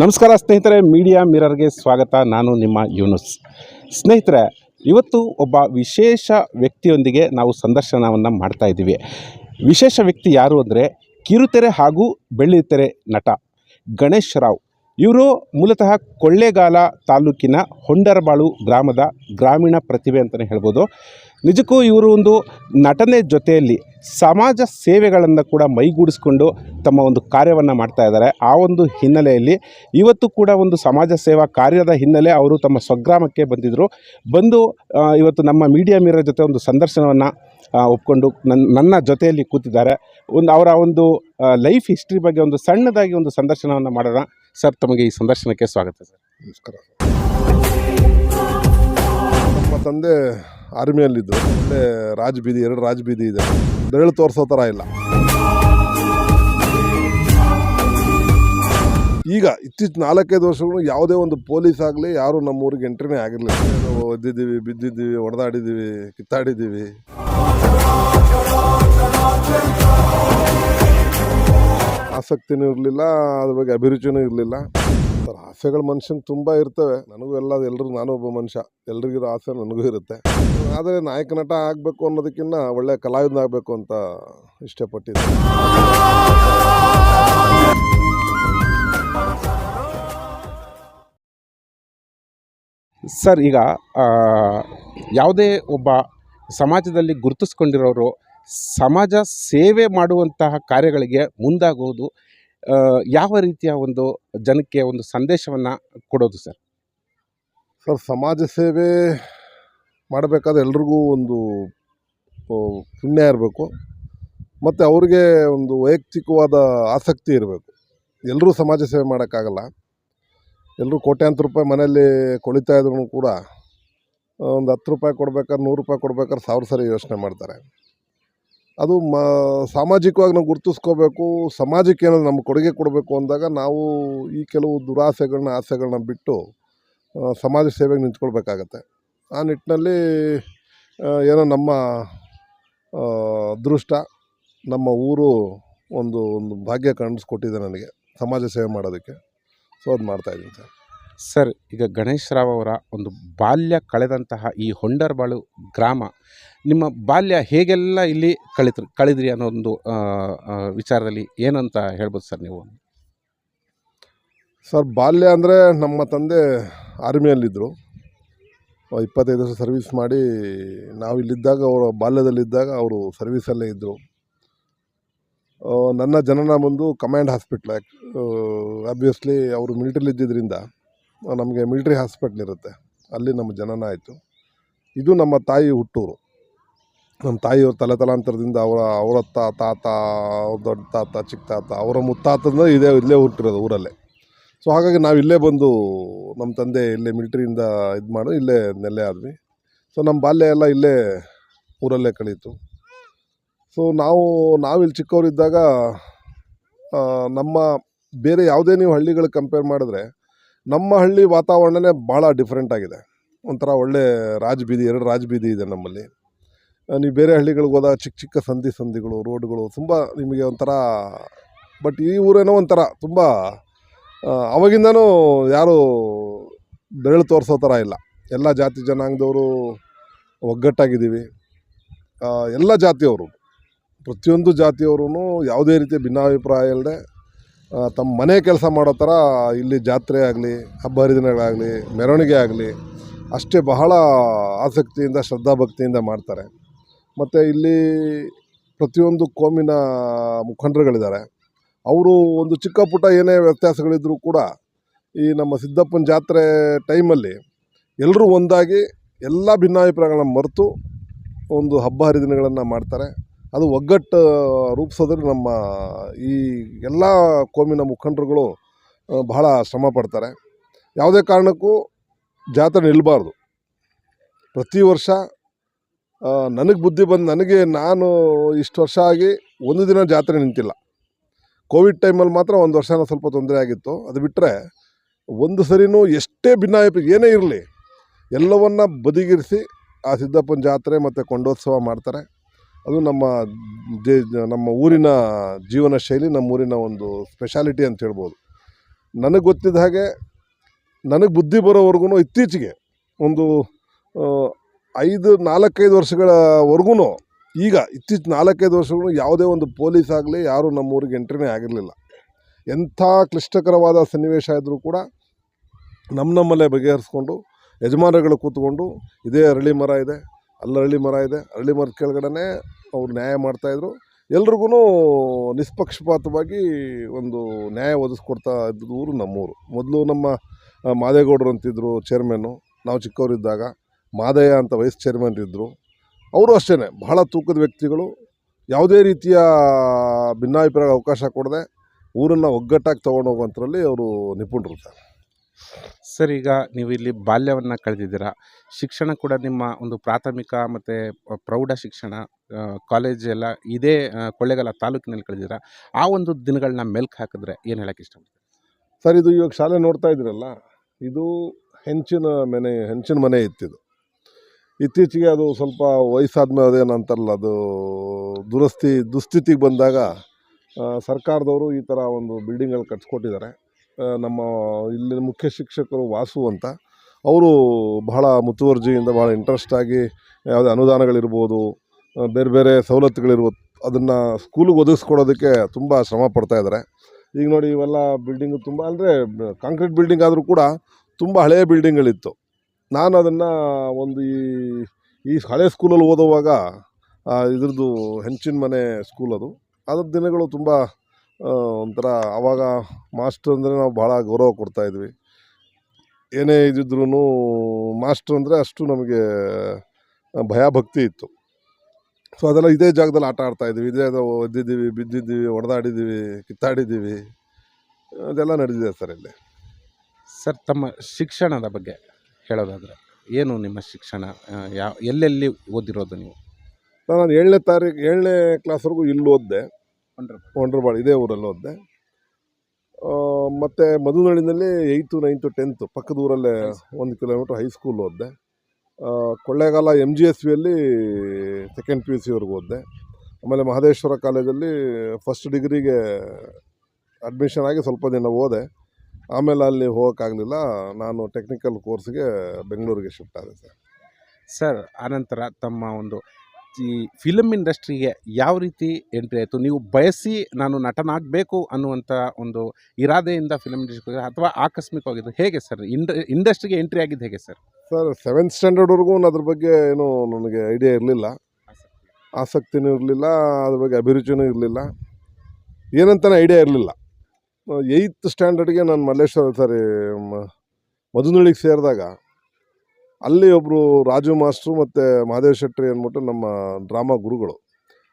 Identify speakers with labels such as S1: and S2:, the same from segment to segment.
S1: ನಮಸ್ಕಾರ ಸ್ನೇಹಿತರೆ ಮೀಡಿಯಾ ಮಿರರ್ಗೆ ಸ್ವಾಗತ. ನಾನು ನಿಮ್ಮ ಯೂನುಸ್. ಸ್ನೇಹಿತರೆ, ಇವತ್ತು ಒಬ್ಬ ವಿಶೇಷ ವ್ಯಕ್ತಿಯೊಂದಿಗೆ ನಾವು ಸಂದರ್ಶನವನ್ನು ಮಾಡ್ತಾ ಇದ್ದೀವಿ. ವಿಶೇಷ ವ್ಯಕ್ತಿ ಯಾರು ಅಂದರೆ ಕಿರುತೆರೆ ಹಾಗೂ ಬೆಳ್ಳಿತೆರೆ ನಟ ಗಣೇಶ್ ರಾವ್. ಇವರು ಮೂಲತಃ ಕೊಳ್ಳೇಗಾಲ ತಾಲೂಕಿನ ಹೊಂಡರಬಾಳು ಗ್ರಾಮದ ಗ್ರಾಮೀಣ ಪ್ರತಿಭೆ ಅಂತಲೇ ಹೇಳ್ಬೋದು. ನಿಜಕ್ಕೂ ಇವರು ಒಂದು ನಟನೆ ಜೊತೆಯಲ್ಲಿ ಸಮಾಜ ಸೇವೆಗಳನ್ನು ಕೂಡ ಮೈಗೂಡಿಸ್ಕೊಂಡು ತಮ್ಮ ಒಂದು ಕಾರ್ಯವನ್ನು ಮಾಡ್ತಾ ಇದ್ದಾರೆ. ಆ ಒಂದು ಹಿನ್ನೆಲೆಯಲ್ಲಿ ಇವತ್ತು ಕೂಡ ಒಂದು ಸಮಾಜ ಸೇವಾ ಕಾರ್ಯದ ಹಿನ್ನೆಲೆ ಅವರು ತಮ್ಮ ಸ್ವಗ್ರಾಮಕ್ಕೆ ಬಂದಿದ್ದರು ಬಂದು ಇವತ್ತು ನಮ್ಮ ಮೀಡಿಯಾ ಮೀರ ಜೊತೆ ಒಂದು ಸಂದರ್ಶನವನ್ನು ಒಪ್ಕೊಂಡು ನನ್ನ ನನ್ನ ಜೊತೆಯಲ್ಲಿ ಕೂತಿದ್ದಾರೆ. ಒಂದು, ಅವರ ಒಂದು ಲೈಫ್ ಹಿಸ್ಟ್ರಿ ಬಗ್ಗೆ ಒಂದು ಸಣ್ಣದಾಗಿ ಒಂದು ಸಂದರ್ಶನವನ್ನು ಮಾಡೋಣ. ಸರ್, ತಮಗೆ ಈ ಸಂದರ್ಶನಕ್ಕೆ ಸ್ವಾಗತ ಸರ್.
S2: ನಮಸ್ಕಾರ. ನಮ್ಮ ತಂದೆ ಆರ್ಮಿಯಲ್ಲಿದ್ದರು ಒಳ್ಳೆ ರಾಜಬೀದಿ, ಎರಡು ರಾಜಬೀದಿ ಇದೆ. ಬೆರಳು ತೋರಿಸೋ ಥರ ಇಲ್ಲ. ಈಗ ಇತ್ತೀಚಿನ ನಾಲ್ಕೈದು ವರ್ಷಗಳು ಯಾವುದೇ ಒಂದು ಪೊಲೀಸ್ ಆಗಲಿ, ಯಾರು ನಮ್ಮ ಊರಿಗೆ ಎಂಟ್ರಿನೇ ಆಗಿರಲಿಲ್ಲ. ನಾವು ಒದ್ದಿದ್ದೀವಿ, ಬಿದ್ದಿದ್ದೀವಿ, ಹೊಡೆದಾಡಿದ್ದೀವಿ, ಕಿತ್ತಾಡಿದ್ದೀವಿ. ಆಸಕ್ತಿನೂ ಇರಲಿಲ್ಲ, ಅದ್ರ ಬಗ್ಗೆ ಅಭಿರುಚಿನೂ ಇರಲಿಲ್ಲ. ಸರ್ ಆಸೆಗಳು ಮನುಷ್ಯನ್ ತುಂಬ ಇರ್ತವೆ. ನನಗೂ ಎಲ್ಲ ಎಲ್ರಿಗೂ, ನಾನು ಒಬ್ಬ ಮನುಷ್ಯ. ಎಲ್ರಿಗಿರೋ ಆಸೆ ನನಗೂ ಇರುತ್ತೆ. ಆದರೆ ನಾಯಕ ನಟ ಆಗಬೇಕು ಅನ್ನೋದಕ್ಕಿಂತ ಒಳ್ಳೆ ಕಲಾವಿದ ಆಗಬೇಕು ಅಂತ ಇಷ್ಟಪಟ್ಟಿದ್ದೆ.
S1: ಸರ್, ಈಗ ಯಾವುದೇ ಒಬ್ಬ ಸಮಾಜದಲ್ಲಿ ಗುರುತಿಸ್ಕೊಂಡಿರೋರು ಸಮಾಜ ಸೇವೆ ಮಾಡುವಂತಹ ಕಾರ್ಯಗಳಿಗೆ ಮುಂದಾಗುವುದು ಯಾವ ರೀತಿಯ ಒಂದು ಜನಕ್ಕೆ ಒಂದು ಸಂದೇಶವನ್ನು ಕೊಡೋದು ಸರ್?
S2: ಸರ್, ಸಮಾಜ ಸೇವೆ ಮಾಡಬೇಕಾದ್ರೆ ಎಲ್ರಿಗೂ ಒಂದು ಪುಣ್ಯ ಇರಬೇಕು. ಮತ್ತು ಅವ್ರಿಗೆ ಒಂದು ವೈಯಕ್ತಿಕವಾದ ಆಸಕ್ತಿ ಇರಬೇಕು. ಎಲ್ಲರೂ ಸಮಾಜ ಸೇವೆ ಮಾಡೋಕ್ಕಾಗಲ್ಲ. ಎಲ್ಲರೂ ಕೋಟ್ಯಾಂತರ ರೂಪಾಯಿ ಮನೆಯಲ್ಲಿ ಕೊಳಿತಾ ಇದ್ರು ಕೂಡ, ಒಂದು ಹತ್ತು ರೂಪಾಯಿ ಕೊಡ್ಬೇಕಾದ್ರೆ ನೂರು ರೂಪಾಯಿ ಕೊಡ್ಬೇಕಾದ್ರೆ ಸಾವಿರ ಸರಿ ಯೋಚನೆ ಮಾಡ್ತಾರೆ. ಅದು ಮ, ಸಾಮಾಜಿಕವಾಗಿ ನಾವು ಗುರುತಿಸ್ಕೋಬೇಕು, ಸಮಾಜಕ್ಕೆ ಏನಾದ್ರು ನಮ್ಮ ಕೊಡುಗೆ ಕೊಡಬೇಕು ಅಂದಾಗ ನಾವು ಈ ಕೆಲವು ದುರಾಸೆಗಳನ್ನ, ಆಸೆಗಳನ್ನ ಬಿಟ್ಟು ಸಮಾಜ ಸೇವೆಗೆ ನಿಂತ್ಕೊಳ್ಬೇಕಾಗತ್ತೆ. ಆ ನಿಟ್ಟಿನಲ್ಲಿ ಏನೋ ನಮ್ಮ ಅದೃಷ್ಟ ನಮ್ಮ ಊರು ಒಂದು ಒಂದು ಭಾಗ್ಯ ಕಾಣಿಸ್ಕೊಟ್ಟಿದೆ ನನಗೆ, ಸಮಾಜ ಸೇವೆ ಮಾಡೋದಕ್ಕೆ. ಸೊ, ಅದು ಮಾಡ್ತಾಯಿದ್ದೀನಿ ಸರ್.
S1: ಸರ್, ಈಗ ಗಣೇಶ್ ರಾವ್ ಅವರ ಒಂದು ಬಾಲ್ಯ ಕಳೆದಂತಹ ಈ ಹೊಂಡರ್ಬಾಳು ಗ್ರಾಮ, ನಿಮ್ಮ ಬಾಲ್ಯ ಹೇಗೆಲ್ಲ ಇಲ್ಲಿ ಕಳಿತ್ರಿ, ಕಳೆದ್ರಿ ಅನ್ನೋ ಒಂದು ವಿಚಾರದಲ್ಲಿ ಏನಂತ ಹೇಳ್ಬೋದು ಸರ್ ನೀವು?
S2: ಸರ್, ಬಾಲ್ಯ ಅಂದರೆ ನಮ್ಮ ತಂದೆ ಆರ್ಮಿಯಲ್ಲಿದ್ದರು. ಇಪ್ಪತ್ತೈದು ವರ್ಷ ಸರ್ವಿಸ್ ಮಾಡಿ ನಾವು ಇಲ್ಲಿದ್ದಾಗ ಅವರು ಬಾಲ್ಯದಲ್ಲಿದ್ದಾಗ ಅವರು ಸರ್ವೀಸಲ್ಲೇ ಇದ್ದರು. ನನ್ನ ಜನನ ಬಂದು ಕಮಾಂಡ್ ಹಾಸ್ಪಿಟ್ಲ್ ಆಬ್ವಿಯಸ್ಲಿ ಅವರು ಮಿಲಿಟ್ರಿಲಿ ಇದ್ದಿದ್ದರಿಂದ ನಮಗೆ ಮಿಲ್ಟ್ರಿ ಹಾಸ್ಪಿಟ್ಲ್ ಇರುತ್ತೆ. ಅಲ್ಲಿ ನಮ್ಮ ಜನನ ಆಯಿತು. ಇದು ನಮ್ಮ ತಾಯಿ ಹುಟ್ಟೂರು. ನಮ್ಮ ತಾಯಿಯವ್ರ ತಲೆ ತಲಾಂತರದಿಂದ ಅವರ ಅವರ ತಾತ, ಅವ್ರ ದೊಡ್ಡ ತಾತ, ಚಿಕ್ಕ ತಾತ, ಅವರ ಮುತ್ತಾತಂದ್ರೆ ಇದೇ, ಇಲ್ಲೇ ಹುಟ್ಟಿರೋದು ಊರಲ್ಲೇ. ಸೊ ಹಾಗಾಗಿ ನಾವು ಇಲ್ಲೇ ಬಂದು ನಮ್ಮ ತಂದೆ ಇಲ್ಲೇ ಮಿಲ್ಟ್ರಿಯಿಂದ ಇದು ಮಾಡಿ, ಇಲ್ಲೇ ನೆಲೆ ಆದ್ವಿ. ಸೊ ನಮ್ಮ ಬಾಲ್ಯ ಎಲ್ಲ ಇಲ್ಲೇ ಊರಲ್ಲೇ ಕಳೀತು. ಸೊ ನಾವು ನಾವಿಲ್ಲಿ ಚಿಕ್ಕವರಿದ್ದಾಗ ನಮ್ಮ ಬೇರೆ ಯಾವುದೇ ನೀವು ಹಳ್ಳಿಗಳಿಗೆ ಕಂಪೇರ್ ಮಾಡಿದ್ರೆ ನಮ್ಮ ಹಳ್ಳಿ ವಾತಾವರಣನೇ ಭಾಳ ಡಿಫ್ರೆಂಟ್ ಆಗಿದೆ. ಒಂಥರ ಒಳ್ಳೆ ರಾಜಬೀದಿ, ಎರಡು ರಾಜಬೀದಿ ಇದೆ ನಮ್ಮಲ್ಲಿ. ನೀವು ಬೇರೆ ಹಳ್ಳಿಗಳಿಗೆ ಹೋದಾಗ ಚಿಕ್ಕ ಚಿಕ್ಕ ಸಂಧಿ ಸಂಧಿಗಳು ರೋಡ್ಗಳು ತುಂಬ ನಿಮಗೆ ಒಂಥರ ಬಟ್ ಈ ಊರೇನೋ ಒಂಥರ ತುಂಬ ಅವಾಗಿಂದನೂ ಯಾರು ಬೆರಳು ತೋರಿಸೋ ಥರ ಇಲ್ಲ. ಎಲ್ಲ ಜಾತಿ ಜನಾಂಗದವರು ಒಗ್ಗಟ್ಟಾಗಿದ್ದೀವಿ. ಎಲ್ಲ ಜಾತಿಯವರು, ಪ್ರತಿಯೊಂದು ಜಾತಿಯವರು ಯಾವುದೇ ರೀತಿಯ ಭಿನ್ನಾಭಿಪ್ರಾಯ ಇಲ್ಲದೆ ತಮ್ಮ ಮನೆ ಕೆಲಸ ಮಾಡೋ ಥರ ಇಲ್ಲಿ ಜಾತ್ರೆ ಆಗಲಿ, ಹಬ್ಬ ಹರಿದಿನಗಳಾಗಲಿ, ಮೆರವಣಿಗೆ ಆಗಲಿ, ಅಷ್ಟೇ ಬಹಳ ಆಸಕ್ತಿಯಿಂದ, ಶ್ರದ್ಧಾಭಕ್ತಿಯಿಂದ ಮಾಡ್ತಾರೆ. ಮತ್ತು ಇಲ್ಲಿ ಪ್ರತಿಯೊಂದು ಕೋಮಿನ ಮುಖಂಡರುಗಳಿದ್ದಾರೆ. ಅವರು ಒಂದು ಚಿಕ್ಕ ಪುಟ್ಟ ಏನೇ ವ್ಯತ್ಯಾಸಗಳಿದ್ದರೂ ಕೂಡ ಈ ನಮ್ಮ ಸಿದ್ದಪ್ಪನ ಜಾತ್ರೆ ಟೈಮಲ್ಲಿ ಎಲ್ಲರೂ ಒಂದಾಗಿ ಎಲ್ಲ ಭಿನ್ನಾಭಿಪ್ರಾಯಗಳನ್ನ ಮರೆತು ಒಂದು ಹಬ್ಬ ಹರಿದಿನಗಳನ್ನು ಮಾಡ್ತಾರೆ. ಅದು ಒಗ್ಗಟ್ಟು ರೂಪಿಸೋದ್ರಲ್ಲಿ ನಮ್ಮ ಈ ಎಲ್ಲ ಕೋಮಿನ ಮುಖಂಡರುಗಳು ಬಹಳ ಶ್ರಮ ಪಡ್ತಾರೆ. ಯಾವುದೇ ಕಾರಣಕ್ಕೂ ಜಾತ್ರೆ ನಿಲ್ಲಬಾರ್ದು ಪ್ರತಿ ವರ್ಷ ನನಗೆ ಬುದ್ಧಿ ಬಂದು, ನನಗೆ ನಾನು ಇಷ್ಟು ವರ್ಷ ಆಗಿ ಒಂದು ದಿನ ಜಾತ್ರೆ ನಿಂತಿಲ್ಲ. ಕೋವಿಡ್ ಟೈಮಲ್ಲಿ ಮಾತ್ರ ಒಂದು ವರ್ಷನ ಸ್ವಲ್ಪ ತೊಂದರೆ ಆಗಿತ್ತು. ಅದು ಬಿಟ್ಟರೆ ಒಂದು ಸರಿನೂ ಎಷ್ಟೇ ಭಿನ್ನಾಯಪ ಏನೇ ಇರಲಿ, ಎಲ್ಲವನ್ನ ಬದಿಗಿರಿಸಿ ಆ ಸಿದ್ದಪ್ಪನ ಜಾತ್ರೆ ಮತ್ತು ಕೊಂಡೋತ್ಸವ ಮಾಡ್ತಾರೆ. ಅದು ನಮ್ಮ ದೇ ನಮ್ಮ ಊರಿನ ಜೀವನ ಶೈಲಿ, ನಮ್ಮ ಊರಿನ ಒಂದು ಸ್ಪೆಷಾಲಿಟಿ ಅಂತ ಹೇಳ್ಬೋದು. ನನಗೆ ಗೊತ್ತಿದ್ದ ಹಾಗೆ ನನಗೆ ಬುದ್ಧಿ ಬರೋವರೆಗೂ ಇತ್ತೀಚೆಗೆ ಒಂದು ಐದು, ನಾಲ್ಕೈದು ವರ್ಷಗಳವರೆಗೂ ಈಗ ಇತ್ತೀಚೆ ನಾಲ್ಕೈದು ವರ್ಷಗಳು ಯಾವುದೇ ಒಂದು ಪೊಲೀಸ್ ಆಗಲಿ, ಯಾರೂ ನಮ್ಮೂರಿಗೆ ಎಂಟ್ರಿನೇ ಆಗಿರಲಿಲ್ಲ. ಎಂಥ ಕ್ಲಿಷ್ಟಕರವಾದ ಸನ್ನಿವೇಶ ಇದ್ದರೂ ಕೂಡ ನಮ್ಮ ನಮ್ಮಲ್ಲೇ ಬಗೆಹರಿಸ್ಕೊಂಡು, ಯಜಮಾನರುಗಳು ಕೂತ್ಕೊಂಡು, ಇದೇ ಅರಳಿ ಮರ ಇದೆ ಅಲ್ಲಿ ಅರಳಿ ಮರ ಇದೆ. ಅರಳಿ ಮರದ ಕೆಳಗಡೆ ಅವ್ರು ನ್ಯಾಯ ಮಾಡ್ತಾಯಿದ್ರು ಎಲ್ರಿಗೂ ನಿಷ್ಪಕ್ಷಪಾತವಾಗಿ ಒಂದು ನ್ಯಾಯ ಒದಗಿಸ್ಕೊಡ್ತಾ ಇದ್ದ ಊರು ನಮ್ಮೂರು. ಮೊದಲು ನಮ್ಮ ಮಾದೇಗೌಡರು ಅಂತಿದ್ರು ಚೇರ್ಮನ್ನು ನಾವು ಚಿಕ್ಕವರಿದ್ದಾಗ ಮಾದಯ್ಯ ಅಂತ ವೈಸ್ ಚೇರ್ಮನ್ ಇದ್ದರು ಅವರು ಅಷ್ಟೇ ಬಹಳ ತೂಕದ ವ್ಯಕ್ತಿಗಳು. ಯಾವುದೇ ರೀತಿಯ ಭಿನ್ನಾಭಿಪ್ರಾಯ ಅವಕಾಶ ಕೊಡದೆ ಊರನ್ನು ಒಗ್ಗಟ್ಟಾಗಿ ತೊಗೊಂಡು ಹೋಗುವಂಥರಲ್ಲಿ ಅವರು ನಿಪುಣರು ಸರ್,
S1: ಈಗ ನೀವು ಇಲ್ಲಿ ಬಾಲ್ಯವನ್ನು ಕಳೆದಿದ್ದೀರಾ. ಶಿಕ್ಷಣ ಕೂಡ ನಿಮ್ಮ ಒಂದು ಪ್ರಾಥಮಿಕ ಮತ್ತು ಪ್ರೌಢ ಶಿಕ್ಷಣ ಕಾಲೇಜ್ ಎಲ್ಲ ಇದೇ ಕೊಳ್ಳೇಗಾಲ ತಾಲೂಕಿನಲ್ಲಿ ಕಳೆದಿದ್ದೀರಾ. ಆ ಒಂದು ದಿನಗಳನ್ನ ಮೆಲ್ಕು ಹಾಕಿದ್ರೆ ಏನು ಹೇಳಕ್ಕೆ ಇಷ್ಟಪಡ್ತೀರಾ?
S2: ಸರ್, ಇದು ಇವಾಗ ಶಾಲೆ ನೋಡ್ತಾ ಇದ್ದೀರಲ್ಲ, ಇದು ಹೆಂಚಿನ ಮನೆ ಹೆಂಚಿನ ಮನೆ ಇತ್ತಿದು. ಇತ್ತೀಚೆಗೆ ಅದು ಸ್ವಲ್ಪ ಅದೇನು ಅಂತಾರಲ್ಲ ಅದು ದುರಸ್ತಿ, ದುಸ್ಥಿತಿಗೆ ಬಂದಾಗ ಸರ್ಕಾರದವರು ಈ ಥರ ಒಂದು ಬಿಲ್ಡಿಂಗಲ್ಲಿ ಕಟ್ಸ್ಕೊಟ್ಟಿದ್ದಾರೆ. ನಮ್ಮ ಇಲ್ಲಿನ ಮುಖ್ಯ ಶಿಕ್ಷಕರು ವಾಸು ಅಂತ, ಅವರು ಬಹಳ ಮುತುವರ್ಜಿಯಿಂದ ಭಾಳ ಇಂಟ್ರೆಸ್ಟಾಗಿ ಯಾವುದೇ ಅನುದಾನಗಳಿರ್ಬೋದು ಬೇರೆ ಬೇರೆ ಸವಲತ್ತುಗಳಿರ್ಬೋದು, ಅದನ್ನು ಸ್ಕೂಲಿಗೆ ಒದಗಿಸ್ಕೊಡೋದಕ್ಕೆ ತುಂಬ ಶ್ರಮ ಪಡ್ತಾ ಇದ್ದಾರೆ. ಈಗ ನೋಡಿ ಇವೆಲ್ಲ ಬಿಲ್ಡಿಂಗು ತುಂಬ ಅಂದರೆ ಕಾಂಕ್ರೀಟ್ ಬಿಲ್ಡಿಂಗ್ ಆದರೂ ಕೂಡ ತುಂಬ ಹಳೆಯ ಬಿಲ್ಡಿಂಗ್ಗಳಿತ್ತು ನಾನು ಅದನ್ನು ಒಂದು ಈ ಈ ಹಳೆ ಸ್ಕೂಲಲ್ಲಿ ಓದುವಾಗ ಇದ್ರದ್ದು ಹೆಂಚಿನ ಮನೆ ಸ್ಕೂಲ್ ಅದು. ಅದ್ರ ದಿನಗಳು ತುಂಬ ಒಂಥರ ಆವಾಗ ಮಾಸ್ಟ್ರ್ ಅಂದರೆ ನಾವು ಭಾಳ ಗೌರವ ಕೊಡ್ತಾಯಿದ್ವಿ ಏನೇ ಇದ್ದಿದ್ರೂ ಮಾಸ್ಟ್ರ್ ಅಂದರೆ ಅಷ್ಟು ನಮಗೆ ಭಯ ಭಕ್ತಿ ಇತ್ತು. ಸೊ ಅದೆಲ್ಲ ಇದೇ ಜಾಗದಲ್ಲಿ ಆಟ ಆಡ್ತಾಯಿದ್ವಿ ಇದೇ ಒದ್ದಿದ್ದೀವಿ ಬಿದ್ದಿದ್ದೀವಿ ಹೊಡೆದಾಡಿದ್ದೀವಿ ಕಿತ್ತಾಡಿದ್ದೀವಿ. ಅದೆಲ್ಲ ನಡೆದಿದೆ ಸರ್ ಇಲ್ಲಿ.
S1: ಸರ್ ತಮ್ಮ ಶಿಕ್ಷಣದ ಬಗ್ಗೆ ಹೇಳೋದಾದರೆ ಏನು ನಿಮ್ಮ ಶಿಕ್ಷಣ? ಯಾವ ಎಲ್ಲೆಲ್ಲಿ ಓದಿರೋದು ನೀವು?
S2: ನಾನು ಏಳನೇ ತಾರೀಕು ಏಳನೇ ಕ್ಲಾಸ್ವರೆಗೂ ಇಲ್ಲಿ ಓದಿದೆ. ಒಂಡ್ರಬಾಳು ಇದೇ ಊರಲ್ಲಿ ಓದಿದೆ ಮತ್ತು ಮಧುನಳ್ಳಿನಲ್ಲಿ ಏಯ್ತು ನೈನ್ತು ಟೆಂತು ಪಕ್ಕದ ಊರಲ್ಲೇ ಒಂದು ಕಿಲೋಮೀಟ್ರ್ ಹೈಸ್ಕೂಲ್ ಓದಿದೆ ಕೊಳ್ಳೇಗಾಲ ಎಂ ಜಿ ಎಸ್ ವಿಯಲ್ಲಿ ಸೆಕೆಂಡ್ ಪಿ ಯು ಸಿವರೆಗೂ ಓದಿದೆ ಆಮೇಲೆ ಮಹದೇಶ್ವರ ಕಾಲೇಜಲ್ಲಿ ಫಸ್ಟ್ ಡಿಗ್ರಿಗೆ ಅಡ್ಮಿಷನ್ ಆಗಿ ಸ್ವಲ್ಪ ದಿನ ಓದೆ ಆಮೇಲೆ ಅಲ್ಲಿ ಹೋಗೋಕ್ಕಾಗಲಿಲ್ಲ. ನಾನು ಟೆಕ್ನಿಕಲ್ ಕೋರ್ಸ್ಗೆ ಬೆಂಗಳೂರಿಗೆ ಶಿಫ್ಟ್ ಆದೆ ಸರ್.
S1: ಸರ್ ಆನಂತರ ತಮ್ಮ ಒಂದು ಈ ಫಿಲಮ್ ಇಂಡಸ್ಟ್ರಿಗೆ ಯಾವ ರೀತಿ ಎಂಟ್ರಿ ಆಯಿತು? ನೀವು ಬಯಸಿ ನಾನು ನಟನಾಗಬೇಕು ಅನ್ನುವಂಥ ಒಂದು ಇರಾದೆಯಿಂದ ಫಿಲಮ್ ಇಂಡಸ್ಟ್ರಿಗೆ ಅಥವಾ ಆಕಸ್ಮಿಕವಾಗಿದ್ದು ಹೇಗೆ ಸರ್? ಇಂಡ ಇಂಡಸ್ಟ್ರಿಗೆ ಎಂಟ್ರಿ ಆಗಿದ್ದು ಹೇಗೆ ಸರ್?
S2: ಸರ್ ಸೆವೆಂತ್ ಸ್ಟ್ಯಾಂಡರ್ಡ್ವರೆಗೂ ಅದ್ರ ಬಗ್ಗೆ ಏನೂ ನನಗೆ ಐಡಿಯಾ ಇರಲಿಲ್ಲ. ಆಸಕ್ತಿನೂ ಇರಲಿಲ್ಲ, ಅದ್ರ ಬಗ್ಗೆ ಅಭಿರುಚಿನೂ ಇರಲಿಲ್ಲ. ಏನಂತಾನೆ ಐಡಿಯಾ ಇರಲಿಲ್ಲ. ಏಯ್ತ್ ಸ್ಟ್ಯಾಂಡರ್ಡ್ಗೆ ನಾನು ಮಲ್ಲೇಶ್ವರ ಸರಿ ಮಧುನಳ್ಳಿಗೆ ಸೇರಿದಾಗ ಅಲ್ಲಿ ಒಬ್ಬರು ರಾಜು ಮಾಸ್ಟ್ರು ಮತ್ತು ಮಹಾದೇವ್ ಶೆಟ್ಟಿ ಅಂದ್ಬಿಟ್ಟು ನಮ್ಮ ಡ್ರಾಮಾ ಗುರುಗಳು.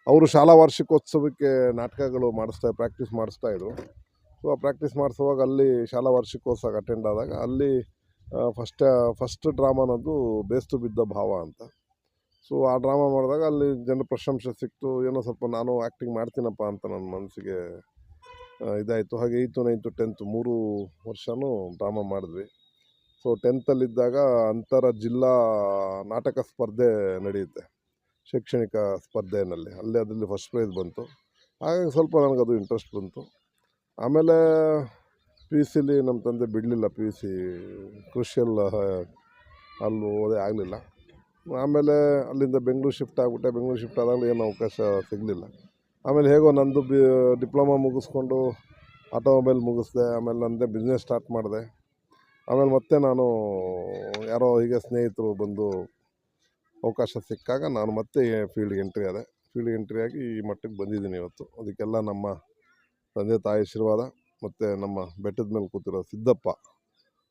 S2: ಅವರು ಶಾಲಾ ವಾರ್ಷಿಕೋತ್ಸವಕ್ಕೆ ನಾಟಕಗಳು ಮಾಡಿಸ್ತಾ ಪ್ರಾಕ್ಟೀಸ್ ಮಾಡಿಸ್ತಾಯಿದ್ರು ಸೊ ಆ ಪ್ರಾಕ್ಟೀಸ್ ಮಾಡಿಸುವಾಗ ಅಲ್ಲಿ ಶಾಲಾ ವಾರ್ಷಿಕೋತ್ಸವ ಅಟೆಂಡ್ ಆದಾಗ ಅಲ್ಲಿ ಫಸ್ಟ್ ಫಸ್ಟ್ ಡ್ರಾಮಾ ಅನ್ನೋದು ಬೇಸ್ತು ಬಿದ್ದ ಭಾವ ಅಂತ. ಸೊ ಆ ಡ್ರಾಮಾ ಮಾಡಿದಾಗ ಅಲ್ಲಿ ಜನ ಪ್ರಶಂಸೆ ಸಿಕ್ತು, ಏನೋ ಸ್ವಲ್ಪ ನಾನು ಆ್ಯಕ್ಟಿಂಗ್ ಮಾಡ್ತೀನಪ್ಪ ಅಂತ ನನ್ನ ಮನಸ್ಸಿಗೆ ಇದಾಯಿತು. ಹಾಗೆ ಏಯ್ತು ನೈನ್ತು ಟೆಂತು ಮೂರು ವರ್ಷವೂ ಡ್ರಾಮಾ ಮಾಡಿದ್ವಿ. ಸೊ ಟೆಂತಲ್ಲಿದ್ದಾಗ ಅಂತರ ಜಿಲ್ಲಾ ನಾಟಕ ಸ್ಪರ್ಧೆ ನಡೆಯುತ್ತೆ. ಶೈಕ್ಷಣಿಕ ಸ್ಪರ್ಧೆಯಲ್ಲಿ. ಅಲ್ಲೇ ಅದರಲ್ಲಿ ಫಸ್ಟ್ ಪ್ರೈಸ್ ಬಂತು. ಹಾಗಾಗಿ ಸ್ವಲ್ಪ ನನಗದು ಇಂಟ್ರೆಸ್ಟ್ ಬಂತು. ಆಮೇಲೆ ಪಿ ಯು ಸಿಲಿ ನಮ್ಮ ತಂದೆ ಬಿಡಲಿಲ್ಲ. ಪಿ ಯು ಸಿ ಕೃಷಿಯಲ್ಲ ಅಲ್ಲಿ ಓದೇ ಆಗಲಿಲ್ಲ. ಆಮೇಲೆ ಅಲ್ಲಿಂದ ಬೆಂಗಳೂರು ಶಿಫ್ಟ್ ಆಗಿಬಿಟ್ಟೆ. ಬೆಂಗಳೂರು ಶಿಫ್ಟ್ ಆದಾಗಲೂ ಏನು ಅವಕಾಶ ಸಿಗಲಿಲ್ಲ. ಆಮೇಲೆ ಹೇಗೋ ನಂದು ಬಿ ಡಿಪ್ಲೊಮಾ ಮುಗಿಸ್ಕೊಂಡು ಆಟೋಮೊಬೈಲ್ ಮುಗಿಸ್ದೆ. ಆಮೇಲೆ ನಂದೇ ಬಿಸ್ನೆಸ್ ಸ್ಟಾರ್ಟ್ ಮಾಡಿದೆ. ಆಮೇಲೆ ಮತ್ತೆ ನಾನು ಯಾರೋ ಹೀಗೆ ಸ್ನೇಹಿತರು ಬಂದು ಅವಕಾಶ ಸಿಕ್ಕಾಗ ನಾನು ಮತ್ತೆ ಫೀಲ್ಡ್ಗೆ ಎಂಟ್ರಿ ಆದೆ. ಫೀಲ್ಡ್ಗೆ ಎಂಟ್ರಿ ಆಗಿ ಈ ಮಟ್ಟಕ್ಕೆ ಬಂದಿದ್ದೀನಿ ಇವತ್ತು. ಅದಕ್ಕೆಲ್ಲ ನಮ್ಮ ತಂದೆ ತಾಯಿ ಆಶೀರ್ವಾದ ಮತ್ತು ನಮ್ಮ ಬೆಟ್ಟದ ಮೇಲೆ ಕೂತಿರೋ ಸಿದ್ದಪ್ಪ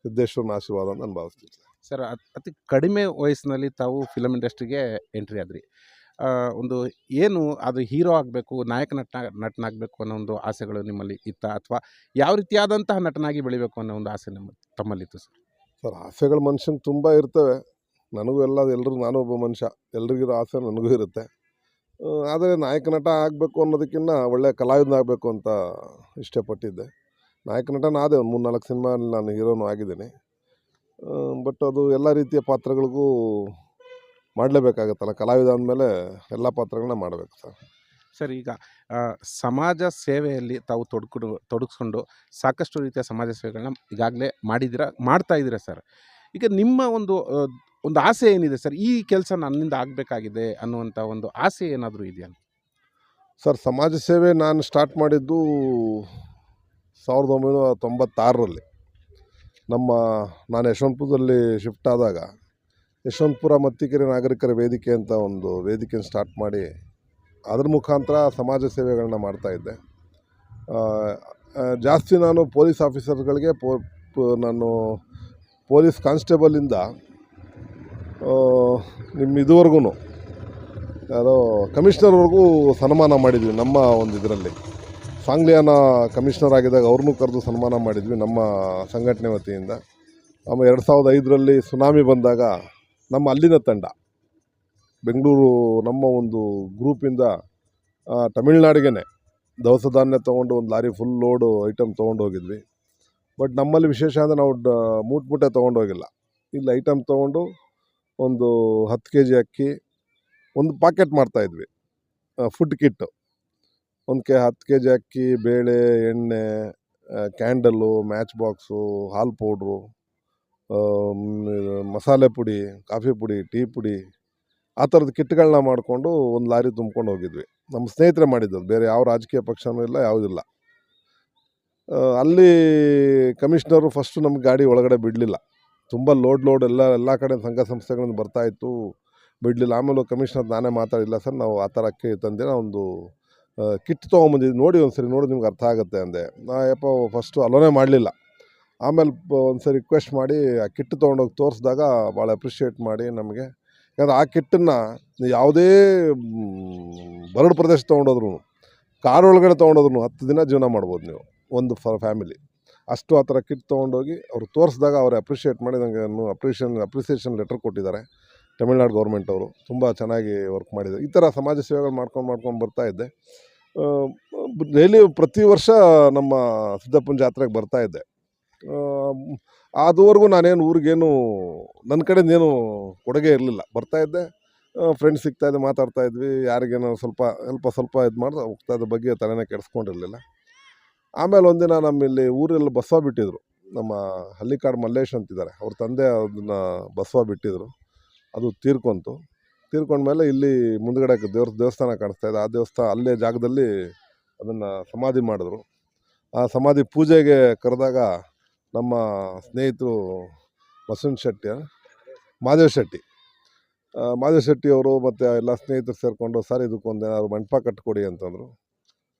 S2: ಸಿದ್ದೇಶ್ವರನ ಆಶೀರ್ವಾದ ಅಂತ ನಾನು ಭಾವಿಸ್ತೀನಿ.
S1: ಸರ್, ಅತ್- ಕಡಿಮೆ ವಯಸ್ಸಿನಲ್ಲಿ ತಾವು ಫಿಲಮ್ ಇಂಡಸ್ಟ್ರಿಗೆ ಎಂಟ್ರಿ ಆದ್ರಿ. ಒಂದು ಏನು ಅದು ಹೀರೋ ಆಗಬೇಕು, ನಾಯಕ ನಟ, ನಟನಾಗಬೇಕು ಅನ್ನೋ ಒಂದು ಆಸೆಗಳು ನಿಮ್ಮಲ್ಲಿ ಇತ್ತ? ಅಥವಾ ಯಾವ ರೀತಿಯಾದಂತಹ ನಟನಾಗಿ ಬೆಳಿಬೇಕು ಅನ್ನೋ ಒಂದು ಆಸೆ ನಿಮ್ಮ ತಮ್ಮಲ್ಲಿತ್ತು ಸರ್?
S2: ಸರ್, ಆಸೆಗಳು ಮನುಷ್ಯನಿಗೆ ತುಂಬ ಇರ್ತವೆ. ನನಗೂ ಎಲ್ಲ ಎಲ್ಲರೂ ನಾನು ಒಬ್ಬ ಮನುಷ್ಯ. ಎಲ್ರಿಗಿರೋ ಆಸೆ ನನಗೂ ಇರುತ್ತೆ. ಆದರೆ ನಾಯಕ ನಟ ಆಗಬೇಕು ಅನ್ನೋದಕ್ಕಿಂತ ಒಳ್ಳೆಯ ಕಲಾವಿದನ ಆಗಬೇಕು ಅಂತ ಇಷ್ಟಪಟ್ಟಿದ್ದೆ. ನಾಯಕ ನಟನ ಆದೆ, ಒಂದು ಮೂರು ನಾಲ್ಕು ಸಿನಿಮಾಲ್ಲಿ ನಾನು ಹೀರೋನು ಆಗಿದ್ದೀನಿ. ಬಟ್ ಅದು ಎಲ್ಲ ರೀತಿಯ ಪಾತ್ರಗಳಿಗೂ ಮಾಡಲೇಬೇಕಾಗತ್ತಲ್ಲ. ಕಲಾವಿದ ಅಂದಮೇಲೆ ಎಲ್ಲ ಪಾತ್ರಗಳನ್ನ ಮಾಡಬೇಕು ಸರ್.
S1: ಸರ್ ಈಗ ಆ, ಸಮಾಜ ಸೇವೆಯಲ್ಲಿ ತಾವು ತೊಡ್ಕೊಂಡು ತೊಡಗಿಸ್ಕೊಂಡು ಸಾಕಷ್ಟು ರೀತಿಯ ಸಮಾಜ ಸೇವೆಗಳನ್ನ ಈಗಾಗಲೇ ಮಾಡಿದ್ದೀರಾ ಮಾಡ್ತಾ ಇದ್ದೀರಾ ಸರ್? ಈಗ ನಿಮ್ಮ ಒಂದು ಆ, ಒಂದು ಆಸೆ ಏನಿದೆ ಸರ್? ಈ ಕೆಲಸ ನನ್ನಿಂದ ಆಗಬೇಕಾಗಿದೆ ಅನ್ನುವಂಥ ಒಂದು ಆಸೆ ಏನಾದರೂ ಇದೆಯಾ?
S2: ಸರ್ ಸಮಾಜ ಸೇವೆ ನಾನು ಸ್ಟಾರ್ಟ್ ಮಾಡಿದ್ದು ಸಾವಿರದ ಒಂಬೈನೂರ ತೊಂಬತ್ತಾರರಲ್ಲಿ. ನಮ್ಮ ನಾನು ಯಶವಂತಪುರದಲ್ಲಿ ಶಿಫ್ಟ್ ಆದಾಗ ಯಶವಂತಪುರ ಮತ್ತಿಕೆರೆ ನಾಗರಿಕರ ವೇದಿಕೆ ಅಂತ ಒಂದು ವೇದಿಕೆಯನ್ನು ಸ್ಟಾರ್ಟ್ ಮಾಡಿ ಅದ್ರ ಮುಖಾಂತರ ಸಮಾಜ ಸೇವೆಗಳನ್ನ ಮಾಡ್ತಾಯಿದ್ದೆ ಜಾಸ್ತಿ ನಾನು ಪೊಲೀಸ್ ಆಫೀಸರ್ಗಳಿಗೆ ಪ- ನಾನು ಪೊಲೀಸ್ ಕಾನ್ಸ್ಟೇಬಲಿಂದ ನಿಮ್ಮ ಇದುವರೆಗೂ ಯಾರೋ ಕಮಿಷ್ನರ್ವರೆಗೂ ಸನ್ಮಾನ ಮಾಡಿದ್ವಿ ನಮ್ಮ ಒಂದು ಇದರಲ್ಲಿ. ಸಾಂಗ್ಲಿಯಾನ ಕಮಿಷ್ನರ್ ಆಗಿದ್ದಾಗ ಅವ್ರನ್ನೂ ಕರೆದು ಸನ್ಮಾನ ಮಾಡಿದ್ವಿ ನಮ್ಮ ಸಂಘಟನೆ ವತಿಯಿಂದ. ಆಮೇಲೆ ಎರಡು ಸಾವಿರದ ಐದರಲ್ಲಿ ಸುನಾಮಿ ಬಂದಾಗ ನಮ್ಮ ಅಲ್ಲಿನ ತಂಡ. ಬೆಂಗಳೂರು ನಮ್ಮ ಒಂದು ಗ್ರೂಪಿಂದ ತಮಿಳ್ನಾಡಿಗೆ ದವಸ ಧಾನ್ಯ ತೊಗೊಂಡು ಒಂದು ಲಾರಿ ಫುಲ್ ಲೋಡು ಐಟಮ್ ತೊಗೊಂಡು ಹೋಗಿದ್ವಿ. ಬಟ್ ನಮ್ಮಲ್ಲಿ ವಿಶೇಷ ಅಂದರೆ ನಾವು ಡ, ಮೂಟೆ ಮೂಟೆ ತೊಗೊಂಡೋಗಿಲ್ಲ ಇಲ್ಲಿ ಐಟಮ್ ತೊಗೊಂಡು ಒಂದು ಹತ್ತು ಕೆ ಜಿ ಅಕ್ಕಿ, ಒಂದು ಪಾಕೆಟ್ ಮಾಡ್ತಾಯಿದ್ವಿ ಫುಡ್ ಕಿಟ್ಟು ಒಂದು ಕೆ ಹತ್ತು ಕೆ ಜಿ ಅಕ್ಕಿ, ಬೇಳೆ, ಎಣ್ಣೆ ಕ್ಯಾಂಡಲ್ಲು ಮ್ಯಾಚ್ ಬಾಕ್ಸು ಹಾಲು ಪೌಡ್ರು ಮಸಾಲೆ ಪುಡಿ, ಕಾಫಿ ಪುಡಿ, ಟೀ ಪುಡಿ ಆ ಥರದ ಕಿಟ್ಗಳನ್ನ ಮಾಡಿಕೊಂಡು ಒಂದು ಲಾರಿ ತುಂಬ್ಕೊಂಡು ಹೋಗಿದ್ವಿ. ನಮ್ಮ ಸ್ನೇಹಿತರೆ ಮಾಡಿದ್ದದು ಬೇರೆ ಯಾವ ರಾಜಕೀಯ ಪಕ್ಷನೂ ಇಲ್ಲ ಯಾವುದಿಲ್ಲ ಅಲ್ಲಿ ಕಮಿಷ್ನರು ಫಸ್ಟು ನಮ್ಮ ಗಾಡಿ ಒಳಗಡೆ ಬಿಡಲಿಲ್ಲ. ತುಂಬ ಲೋಡ್ ಲೋಡ್ ಎಲ್ಲ ಎಲ್ಲ ಕಡೆ ಸಂಘ ಸಂಸ್ಥೆಗಳಿಂದ ಬರ್ತಾಯಿತ್ತು ಬಿಡಲಿಲ್ಲ. ಆಮೇಲೆ ಕಮಿಷನರ್ ನಾನೇ ಮಾತಾಡಿಲ್ಲ, ಸರ್, ನಾವು ಆ ಥರ ಅಕ್ಕಿ ತಂದಿರ ಒಂದು ಕಿಟ್ ತೊಗೊಂಬಂದಿದ್ದು ನೋಡಿ ಒಂದು ಸರಿ ನೋಡಿ ನಿಮ್ಗೆ ಅರ್ಥ ಆಗುತ್ತೆ ಅಂದೆ. ನಾ ಯಪ್ಪ ಫಸ್ಟು ಅಲೋನೇ ಮಾಡಲಿಲ್ಲ. ಆಮೇಲೆ ಒಂದು ಸರಿ ರಿಕ್ವೆಸ್ಟ್ ಮಾಡಿ ಆ ಕಿಟ್ ತೊಗೊಂಡೋಗಿ ತೋರಿಸಿದಾಗ ಭಾಳ ಅಪ್ರಿಷಿಯೇಟ್ ಮಾಡಿ ನಮಗೆ. ಯಾಕಂದ್ರೆ ಆ ಕಿಟ್ಟನ್ನು ಯಾವುದೇ ಬರಡು ಪ್ರದೇಶ ತೊಗೊಂಡೋದ್ರು ಕಾರ್ ಒಳಗಡೆ ತೊಗೊಂಡೋದ್ರು ಹತ್ತು ದಿನ ಜೀವನ ಮಾಡ್ಬೋದು ನೀವು, ಒಂದು ಫ ಫ್ಯಾಮಿಲಿ ಅಷ್ಟು ಆ ಥರ ಕಿಟ್ ತೊಗೊಂಡೋಗಿ ಅವ್ರು ತೋರಿಸಿದಾಗ ಅವ್ರು ಅಪ್ರಿಷಿಯೇಟ್ ಮಾಡಿ ನನಗೆ ಅಪ್ರಿಷಿಯೇಷನ್ ಅಪ್ರಿಸಿಯೇಷನ್ ಲೆಟರ್ ಕೊಟ್ಟಿದ್ದಾರೆ. ತಮಿಳ್ನಾಡು ಗೌರ್ಮೆಂಟ್ ಅವರು ತುಂಬ ಚೆನ್ನಾಗಿ ವರ್ಕ್ ಮಾಡಿದ್ದಾರೆ. ಈ ಥರ ಸಮಾಜ ಸೇವೆಗಳು ಮಾಡ್ಕೊಂಡು ಮಾಡ್ಕೊಂಡು ಬರ್ತಾ ಇದ್ದೆ ಡೈಲಿ ಪ್ರತಿ ವರ್ಷ ನಮ್ಮ ಸಿದ್ದಪ್ಪನ ಜಾತ್ರೆಗೆ ಬರ್ತಾ ಇದ್ದೆ ಆ, ಅದುವರೆಗೂ ನಾನೇನು ಊರಿಗೇನು ನನ್ನ ಕಡೆಯಿಂದೇನು ಕೊಡುಗೆ ಇರಲಿಲ್ಲ. ಬರ್ತಾ ಇದ್ದೆ ಫ್ರೆಂಡ್ಸ್ ಸಿಗ್ತಾ ಇದ್ದೆ ಮಾತಾಡ್ತಾ ಇದ್ವಿ ಯಾರಿಗೇನೋ ಸ್ವಲ್ಪ ಸ್ವಲ್ಪ ಸ್ವಲ್ಪ ಇದು ಮಾಡ್ತಾ ಹೋಗ್ತಾ ಇದ್ದ ಬಗ್ಗೆ ತಲೆನೇ ಕೆಡಿಸ್ಕೊಂಡಿರಲಿಲ್ಲ. ಆಮೇಲೆ ಒಂದಿನ ನಮ್ಮಲ್ಲಿ ಊರಲ್ಲಿ ಬಸವ ಬಿಟ್ಟಿದ್ರು. ನಮ್ಮ ಹಳ್ಳಿಕಾಡು ಮಲ್ಲೇಶ್ ಅಂತಿದ್ದಾರೆ. ಅವ್ರ ತಂದೆ ಅದನ್ನು ಬಸವ ಬಿಟ್ಟಿದ್ರು. ಅದು ತೀರ್ಕೊಂತು. ತೀರ್ಕೊಂಡ್ಮೇಲೆ ಇಲ್ಲಿ ಮುಂದ್ಗಡೆ ದೇವ್ರ ದೇವಸ್ಥಾನ ಕಾಣಿಸ್ತಾ ಇದೆ. ಆ ದೇವಸ್ಥಾನ ಅಲ್ಲೇ ಜಾಗದಲ್ಲಿ ಅದನ್ನು ಸಮಾಧಿ ಮಾಡಿದ್ರು. ಆ ಸಮಾಧಿ ಪೂಜೆಗೆ ಕರೆದಾಗ ನಮ್ಮ ಸ್ನೇಹಿತರು ಬಸವನ ಶೆಟ್ಟಿ ಮಾಧವ ಶೆಟ್ಟಿ. ಮಾಧವ ಮಾದೇವ್ ಶೆಟ್ಟಿ ಅವರು ಮತ್ತು ಎಲ್ಲ ಸ್ನೇಹಿತರು ಸೇರಿಕೊಂಡು, ಸರ್ ಇದಕ್ಕೊಂದು ಏನಾದ್ರು ಮಂಟಪ ಕಟ್ಟಿಕೊಡಿ ಅಂತಂದರು.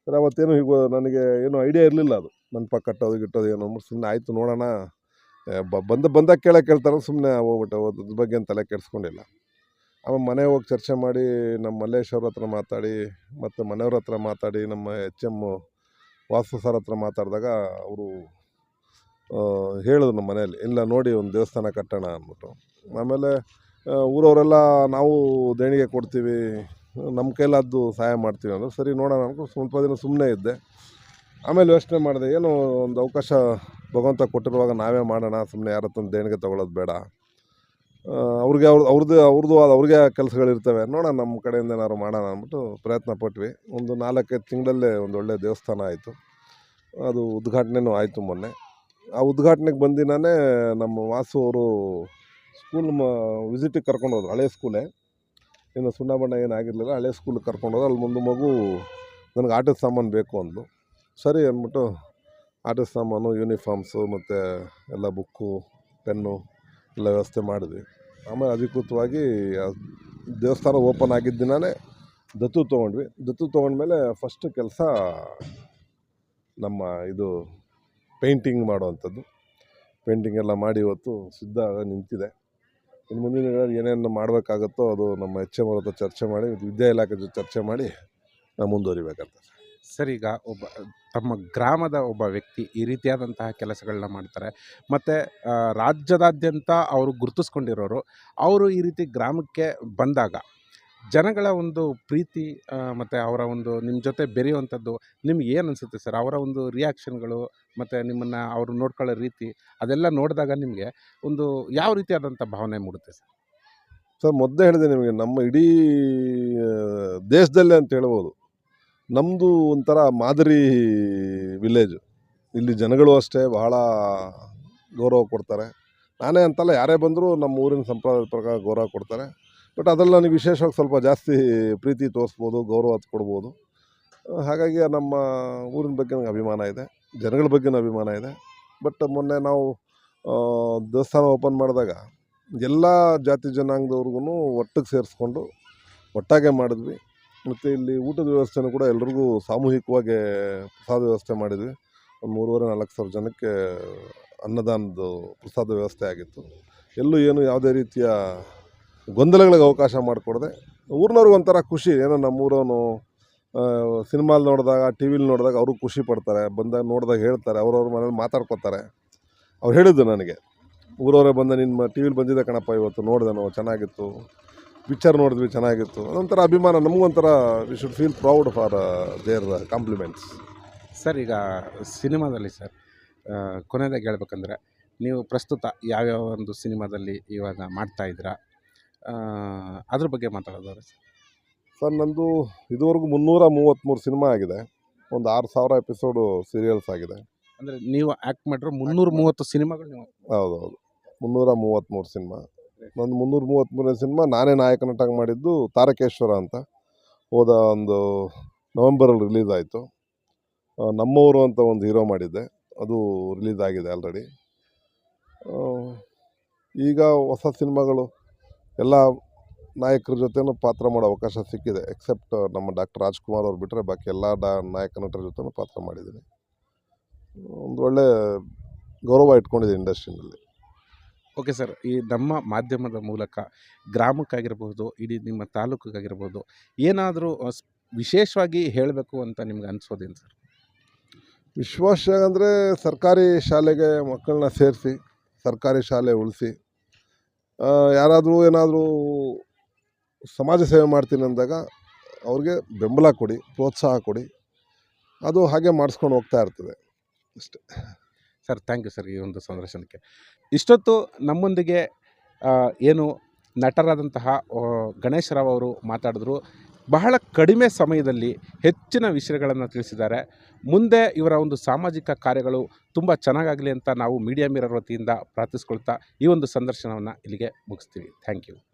S2: ಸರ್, ಅವತ್ತೇನು ಈಗ ನನಗೆ ಏನು ಐಡಿಯಾ ಇರಲಿಲ್ಲ ಅದು. ಮಂಟಪ ಕಟ್ಟೋದು, ಗಿಟ್ಟೋದು ಏನು ಅಂದ್ಬಿಟ್ಟು ಸುಮ್ಮನೆ ಆಯಿತು, ನೋಡೋಣ. ಬಂದ ಬಂದಾಗ ಕೇಳಕ್ಕೆ ಕೇಳ್ತಾರೆ ಸುಮ್ಮನೆ ಹೋಗ್ಬಿಟ್ಟೆ ಅದ್ರ ಬಗ್ಗೆ ಏನು ತಲೆ ಕೆಡಿಸ್ಕೊಂಡಿಲ್ಲ. ಆಮೇಲೆ ಮನೆ ಹೋಗಿ ಚರ್ಚೆ ಮಾಡಿ ನಮ್ಮ ಮಲ್ಲೇಶ್ವರ ಹತ್ರ ಮಾತಾಡಿ, ಮತ್ತು ಮನೆಯವ್ರ ಹತ್ರ ಮಾತಾಡಿ, ನಮ್ಮ ಎಚ್ ಎಂ ವಾಸು ಸರ್ ಹತ್ರ ಮಾತಾಡಿದಾಗ ಅವರು ಹೇಳಿದ್ರು ನಮ್ಮ ಮನೆಯಲ್ಲಿ, ಇಲ್ಲ ನೋಡಿ ಒಂದು ದೇವಸ್ಥಾನ ಕಟ್ಟೋಣ ಅಂದ್ಬಿಟ್ಟು. ಆಮೇಲೆ ಊರವರೆಲ್ಲ ನಾವು ದೇಣಿಗೆ ಕೊಡ್ತೀವಿ, ನಮ್ಮ ಕೈಲಾದ್ದು ಸಹಾಯ ಮಾಡ್ತೀವಿ ಅಂದರು, ಸರಿ ನೋಡೋಣ ಅಂದ್ಕೊಂಡು ಸ್ವಲ್ಪ ದಿನ ಸುಮ್ಮನೆ ಇದ್ದೆ. ಆಮೇಲೆ ಯೋಚನೆ ಮಾಡಿದೆ, ಏನು ಒಂದು ಅವಕಾಶ ಭಗವಂತ ಕೊಟ್ಟಿರುವಾಗ ನಾವೇ ಮಾಡೋಣ ಸುಮ್ಮನೆ ಯಾರ ಹತ್ರ ದೇಣಿಗೆ ತೊಗೊಳೋದು ಬೇಡ. ಅವ್ರಿಗೆ ಅವ್ರ ಅವ್ರದ್ದು ಅವ್ರದ್ದು ಆದ ಅವ್ರಿಗೆ ಕೆಲಸಗಳಿರ್ತವೆ, ನೋಡೋಣ ನಮ್ಮ ಕಡೆಯಿಂದ ಏನಾದ್ರು ಮಾಡೋಣ ಅಂದ್ಬಿಟ್ಟು ಪ್ರಯತ್ನ ಪಟ್ವಿ. ಒಂದು ನಾಲ್ಕೈದು ತಿಂಗಳಲ್ಲೇ ಒಂದು ಒಳ್ಳೆಯ ದೇವಸ್ಥಾನ ಆಯಿತು. ಅದು ಉದ್ಘಾಟನೆಯೂ ಆಯಿತು ಮೊನ್ನೆ. ಆ ಉದ್ಘಾಟನೆಗೆ ಬಂದಿನೇ ನಮ್ಮ ವಾಸು ಅವರು ಸ್ಕೂಲ್ ಮ ವಿಸಿಟಿಗೆ ಕರ್ಕೊಂಡು ಹೋದ್ರು, ಹಳೆ ಸ್ಕೂಲೇ ಇನ್ನು ಸುಣ್ಣ ಬಣ್ಣ ಏನಾಗಿರಲಿಲ್ಲ ಹಳೆ ಸ್ಕೂಲಿಗೆ ಕರ್ಕೊಂಡು ಹೋದ್ರು. ಅಲ್ಲಿ ಮುಂದೆ ಮಗು ನನಗೆ ಆಟದ ಸಾಮಾನು ಬೇಕು ಅಂದ್ಲು. ಸರಿ ಅಂದ್ಬಿಟ್ಟು ಆಟದ ಸಾಮಾನು ಯೂನಿಫಾರ್ಮ್ಸು ಮತ್ತು ಎಲ್ಲ ಬುಕ್ಕು ಪೆನ್ನು ಎಲ್ಲ ವ್ಯವಸ್ಥೆ ಮಾಡಿದ್ವಿ. ಆಮೇಲೆ ಅಧಿಕೃತವಾಗಿ ದೇವಸ್ಥಾನ ಓಪನ್ ಆಗಿದ್ದ ದಿನವೇ ದತ್ತು ತೊಗೊಂಡ್ವಿ. ದತ್ತು ತೊಗೊಂಡ್ಮೇಲೆ ಫಸ್ಟ್ ಕೆಲಸ ನಮ್ಮ ಇದು ಪೇಂಟಿಂಗ್ ಮಾಡುವಂಥದ್ದು. ಪೇಂಟಿಂಗ್ ಎಲ್ಲ ಮಾಡಿ ಇವತ್ತು ಸಿದ್ಧ ಆಗ ನಿಂತಿದೆ. ಇನ್ನು ಮುಂದಿನ ದಿನಗಳಲ್ಲಿ ಏನೇನು ಮಾಡಬೇಕಾಗುತ್ತೋ ಅದು ನಮ್ಮ ಎಚ್ ಎಂ ಚರ್ಚೆ ಮಾಡಿ ವಿದ್ಯಾ ಇಲಾಖೆ ಜೊತೆ ಚರ್ಚೆ ಮಾಡಿ ನಾವು ಮುಂದುವರಿಬೇಕಂತ.
S1: ಸರ್, ಈಗ ಒಬ್ಬ ತಮ್ಮ ಗ್ರಾಮದ ಒಬ್ಬ ವ್ಯಕ್ತಿ ಈ ರೀತಿಯಾದಂತಹ ಕೆಲಸಗಳನ್ನ ಮಾಡ್ತಾರೆ. ಮತ್ತು ರಾಜ್ಯದಾದ್ಯಂತ ಅವರು ಗುರುತಿಸ್ಕೊಂಡಿರೋರು, ಅವರು ಈ ರೀತಿ ಗ್ರಾಮಕ್ಕೆ ಬಂದಾಗ ಜನಗಳ ಒಂದು ಪ್ರೀತಿ ಮತ್ತು ಅವರ ಒಂದು ನಿಮ್ಮ ಜೊತೆ ಬೆರೆಯುವಂಥದ್ದು ನಿಮ್ಗೆ ಏನು ಅನಿಸುತ್ತೆ ಸರ್? ಅವರ ಒಂದು ರಿಯಾಕ್ಷನ್ಗಳು ಮತ್ತು ನಿಮ್ಮನ್ನು ಅವರು ನೋಡ್ಕೊಳ್ಳೋ ರೀತಿ ಅದೆಲ್ಲ ನೋಡಿದಾಗ ನಿಮಗೆ ಒಂದು ಯಾವ ರೀತಿಯಾದಂಥ ಭಾವನೆ ಮೂಡುತ್ತೆ ಸರ್?
S2: ಸರ್, ಮೊದಲೇ ಹೇಳಿದೆ ನಿಮಗೆ ನಮ್ಮ ಇಡೀ ದೇಶದಲ್ಲೇ ಅಂತ ಹೇಳ್ಬೋದು. ನಮ್ಮದು ಒಂಥರ ಮಾದರಿ ವಿಲೇಜು. ಇಲ್ಲಿ ಜನಗಳು ಅಷ್ಟೇ ಬಹಳ ಗೌರವ ಕೊಡ್ತಾರೆ. ನಾನೇ ಅಂತಲ್ಲ, ಯಾರೇ ಬಂದರೂ ನಮ್ಮ ಊರಿನ ಸಂಪ್ರದಾಯದ ಪ್ರಕಾರ ಗೌರವ ಕೊಡ್ತಾರೆ. ಬಟ್ ಅದರಲ್ಲಿ ನನಗೆ ವಿಶೇಷವಾಗಿ ಸ್ವಲ್ಪ ಜಾಸ್ತಿ ಪ್ರೀತಿ ತೋರಿಸ್ಬೋದು, ಗೌರವ ಕೊಡ್ಬೋದು. ಹಾಗಾಗಿ ನಮ್ಮ ಊರಿನ ಬಗ್ಗೆ ನನಗೆ ಅಭಿಮಾನ ಇದೆ, ಜನಗಳ ಬಗ್ಗೆ ಅಭಿಮಾನ ಇದೆ. ಬಟ್ ಮೊನ್ನೆ ನಾವು ದೇವಸ್ಥಾನ ಓಪನ್ ಮಾಡಿದಾಗ ಎಲ್ಲ ಜಾತಿ ಜನಾಂಗದವ್ರಿಗೂ ಒಟ್ಟಿಗೆ ಸೇರಿಸ್ಕೊಂಡು ಒಟ್ಟಾಗೆ ಮಾಡಿದ್ವಿ. ಮತ್ತು ಇಲ್ಲಿ ಊಟದ ವ್ಯವಸ್ಥೆನೂ ಕೂಡ ಎಲ್ರಿಗೂ ಸಾಮೂಹಿಕವಾಗಿ ಪ್ರಸಾದ ವ್ಯವಸ್ಥೆ ಮಾಡಿದ್ವಿ. ಒಂದು ಮೂರುವರೆ, ನಾಲ್ಕು ಸಾವಿರ ಜನಕ್ಕೆ ಅನ್ನದಾನದ ಪ್ರಸಾದ ವ್ಯವಸ್ಥೆ ಆಗಿತ್ತು. ಎಲ್ಲೂ ಏನು ಯಾವುದೇ ರೀತಿಯ ಗೊಂದಲಗಳಿಗೆ ಅವಕಾಶ ಮಾಡಿಕೊಡದೆ ಊರಿನವ್ರಿಗೆ ಒಂಥರ ಖುಷಿ. ಏನೋ ನಮ್ಮೂರವನು ಸಿನಿಮಾಲಿ ನೋಡಿದಾಗ ಟಿ ವಿಲಿ ನೋಡಿದಾಗ ಅವರು ಖುಷಿ ಪಡ್ತಾರೆ. ಬಂದಾಗ ನೋಡಿದಾಗ ಹೇಳ್ತಾರೆ ಅವ್ರವ್ರ ಮನೇಲಿ ಮಾತಾಡ್ಕೊತಾರೆ. ಅವ್ರು ಹೇಳಿದ್ದು ನನಗೆ ಊರವರೇ ಬಂದ ನಿಮ್ಮ ಟಿ ವಿಲಿ ಬಂದಿದ್ದೆ ಕಣಪ್ಪ ಇವತ್ತು? ನೋಡಿದೆನೋ ಚೆನ್ನಾಗಿತ್ತು. ಪಿಕ್ಚರ್ ನೋಡಿದ್ವಿ ಚೆನ್ನಾಗಿತ್ತು. ಅದೊಂಥರ ಅಭಿಮಾನ ನಮಗೊಂಥರ we should feel proud for their compliments
S1: sir ಈಗ ಸಿನಿಮಾದಲ್ಲಿ ಸರ್ ಕೊನೆಯದಾಗಿ ಹೇಳ್ಬೇಕಂದ್ರೆ ನೀವು ಪ್ರಸ್ತುತ ಯಾವ್ಯಾವ ಒಂದು ಸಿನಿಮಾದಲ್ಲಿ ಇವಾಗ ಮಾಡ್ತಾ ಇದ್ದೀರಾ? ಆ, ಅದ್ರ ಬಗ್ಗೆ ಮಾತಾಡೋದಾದ್ರೆ ಸರ್?
S2: ನಂದು ಇದುವರೆಗೂ ಮುನ್ನೂರ ಮೂವತ್ತ್ಮೂರು ಸಿನಿಮಾ ಆಗಿದೆ. ಒಂದು ಆರು ಸಾವಿರ ಎಪಿಸೋಡು ಸೀರಿಯಲ್ಸ್ ಆಗಿದೆ.
S1: ಅಂದರೆ ನೀವು ಆ್ಯಕ್ಟ್ ಮಾಡಿರೋ ಮುನ್ನೂರ ಮೂವತ್ತು ಸಿನಿಮಾಗಳು ನೀವು
S2: ಹೌದು ಮುನ್ನೂರ ಮೂವತ್ತ್ಮೂರು ಸಿನಿಮಾ. ನಂದು ಮುನ್ನೂರ ಮೂವತ್ತ್ಮೂರನೇ ಸಿನಿಮಾ ನಾನೇ ನಾಯಕ ನಟಾಗಿ ಮಾಡಿದ್ದು ತಾರಕೇಶ್ವರ ಅಂತ. ಹೋದ ಒಂದು ನವೆಂಬರಲ್ಲಿ ರಿಲೀಸ್ ಆಯಿತು. ನಮ್ಮವರು ಅಂತ ಒಂದು ಹೀರೋ ಮಾಡಿದ್ದೆ. ಅದು ರಿಲೀಸ್ ಆಗಿದೆ ಆಲ್ರೆಡಿ ಈಗ ಹೊಸ ಸಿನಿಮಾಗಳು ಎಲ್ಲ ನಾಯಕರ ಜೊತೆನೂ ಪಾತ್ರ ಮಾಡೋ ಅವಕಾಶ ಸಿಕ್ಕಿದೆ ಎಕ್ಸೆಪ್ಟ್ ನಮ್ಮ ಡಾಕ್ಟರ್ ರಾಜ್ಕುಮಾರ್ ಅವ್ರು ಬಿಟ್ಟರೆ ಬಾಕಿ ಎಲ್ಲ ಡಾ ನಾಯಕ ನಟರ ಜೊತೆನೂ ಪಾತ್ರ ಮಾಡಿದ್ದೀನಿ. ಒಂದು ಒಳ್ಳೆ ಗೌರವ ಇಟ್ಕೊಂಡಿದೆ ಇಂಡಸ್ಟ್ರಿನಲ್ಲಿ.
S1: ಓಕೆ ಸರ್ ಈ ನಮ್ಮ ಮಾಧ್ಯಮದ ಮೂಲಕ ಗ್ರಾಮಕ್ಕಾಗಿರ್ಬೋದು ಇಡೀ ನಿಮ್ಮ ತಾಲೂಕಿಗಾಗಿರ್ಬೋದು ಏನಾದರೂ ವಿಶೇಷವಾಗಿ ಹೇಳಬೇಕು ಅಂತ ನಿಮ್ಗೆ ಅನಿಸೋದೇನು ಸರ್
S2: ವಿಶ್ವಾಸ ಅಂದರೆ ಸರ್ಕಾರಿ ಶಾಲೆಗೆ ಮಕ್ಕಳನ್ನ ಸೇರಿಸಿ ಸರ್ಕಾರಿ ಶಾಲೆ ಉಳಿಸಿ ಯಾರಾದರೂ ಏನಾದರೂ ಸಮಾಜ ಸೇವೆ ಮಾಡ್ತೀನಿ ಅಂದಾಗ ಅವ್ರಿಗೆ ಬೆಂಬಲ ಕೊಡಿ, ಪ್ರೋತ್ಸಾಹ ಕೊಡಿ. ಅದು ಹಾಗೆ ಮಾಡಿಸ್ಕೊಂಡು ಹೋಗ್ತಾ ಇರ್ತದೆ. ಅಷ್ಟೇ.
S1: ಸರ್, ಥ್ಯಾಂಕ್ ಯು ಸರ್ ಈ ಒಂದು ಸಂದರ್ಶನಕ್ಕೆ. ಇಷ್ಟೊತ್ತು ನಮ್ಮೊಂದಿಗೆ ಏನು ನಟರಾದಂತಹ ಗಣೇಶ್ ರಾವ್ ಅವರು ಮಾತಾಡಿದ್ರು. ಬಹಳ ಕಡಿಮೆ ಸಮಯದಲ್ಲಿ ಹೆಚ್ಚಿನ ವಿಷಯಗಳನ್ನು ತಿಳಿಸಿದ್ದಾರೆ. ಮುಂದೆ ಇವರ ಒಂದು ಸಾಮಾಜಿಕ ಕಾರ್ಯಗಳು ತುಂಬ ಚೆನ್ನಾಗಾಗಲಿ ಅಂತ ನಾವು ಮೀಡಿಯಾ ಮಿರರ್ ವತಿಯಿಂದ ಪ್ರಾರ್ಥಿಸ್ಕೊಳ್ತಾ ಈ ಒಂದು ಸಂದರ್ಶನವನ್ನು ಇಲ್ಲಿಗೆ ಮುಗಿಸ್ತೀವಿ. Thank you.